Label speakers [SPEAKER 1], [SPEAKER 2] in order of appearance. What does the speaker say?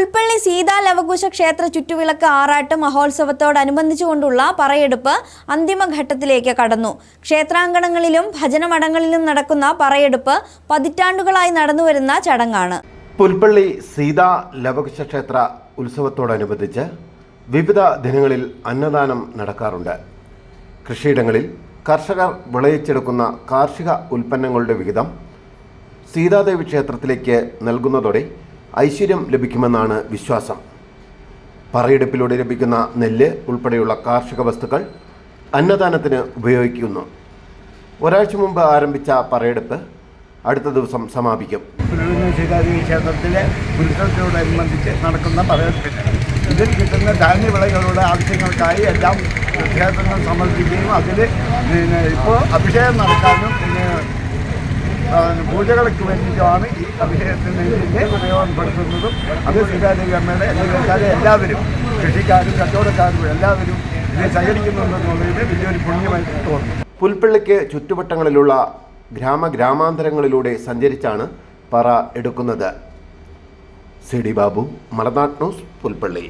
[SPEAKER 1] പുൽപ്പള്ളി സീതാ ലവകുശ ക്ഷേത്ര ചുറ്റുവിളക്ക് ആറാട്ട് മഹോത്സവത്തോടനുബന്ധിച്ചുകൊണ്ടുള്ള പറയെടുപ്പ് അന്തിമഘട്ടത്തിലേക്ക് കടന്നു. ക്ഷേത്രാങ്കണങ്ങളിലും ഭജനമടങ്ങളിലും നടക്കുന്ന പറയെടുപ്പ് പതിറ്റാണ്ടുകളായി നടന്നുവരുന്ന ചടങ്ങാണ്.
[SPEAKER 2] പുൽപ്പള്ളി സീതാ ലവകുശ ക്ഷേത്ര ഉത്സവത്തോടനുബന്ധിച്ച് വിവിധ ദിനങ്ങളിൽ അന്നദാനം നടക്കാറുണ്ട്. കൃഷിയിടങ്ങളിൽ കർഷകർ വിളയിച്ചെടുക്കുന്ന കാർഷിക ഉൽപ്പന്നങ്ങളുടെ വിഹിതം സീതാദേവി ക്ഷേത്രത്തിലേക്ക് നൽകുന്നതോടെ ഐശ്വര്യം ലഭിക്കുമെന്നാണ് വിശ്വാസം. പറയെടുപ്പിലൂടെ ലഭിക്കുന്ന നെല്ല് ഉൾപ്പെടെയുള്ള കാർഷിക വസ്തുക്കൾ അന്നദാനത്തിന് ഉപയോഗിക്കുന്നു. ഒരാഴ്ച മുമ്പ് ആരംഭിച്ച പറയെടുപ്പ് അടുത്ത ദിവസം സമാപിക്കും.
[SPEAKER 3] ക്ഷേത്രത്തിലെ ഉത്സവത്തോടനുബന്ധിച്ച് നടക്കുന്ന പറയെടുപ്പിന് ഇതിൽ കിട്ടുന്ന ധാന്യവിളകളുടെ ആവശ്യങ്ങൾക്കായി എല്ലാം ക്ഷേത്രങ്ങൾ സമർപ്പിക്കുകയും അതിൽ ഇപ്പോൾ അഭിഷേകം നടക്കാനും പിന്നെ പൂജകൾക്ക് വേണ്ടിയിട്ടുമാണ് ഈ അഭിഷേകത്തിന് ഉപയോഗപ്പെടുത്തുന്നതും അത് ശ്രീകാദേവി അമ്മയുടെ എല്ലാവരും എല്ലാവരും കൃഷിക്കാരും കച്ചവടക്കാരും എല്ലാവരും ഇതിനെ സഹകരിക്കുന്നുണ്ടെന്നുള്ളതിന് വലിയൊരു പുണ്യമായിട്ട് തോന്നുന്നു.
[SPEAKER 2] പുൽപ്പള്ളിക്ക് ചുറ്റുവട്ടങ്ങളിലുള്ള ഗ്രാമ ഗ്രാമാന്തരങ്ങളിലൂടെ സഞ്ചരിച്ചാണ് പറ എടുക്കുന്നത്. C D Babu Malanad news Pulpally.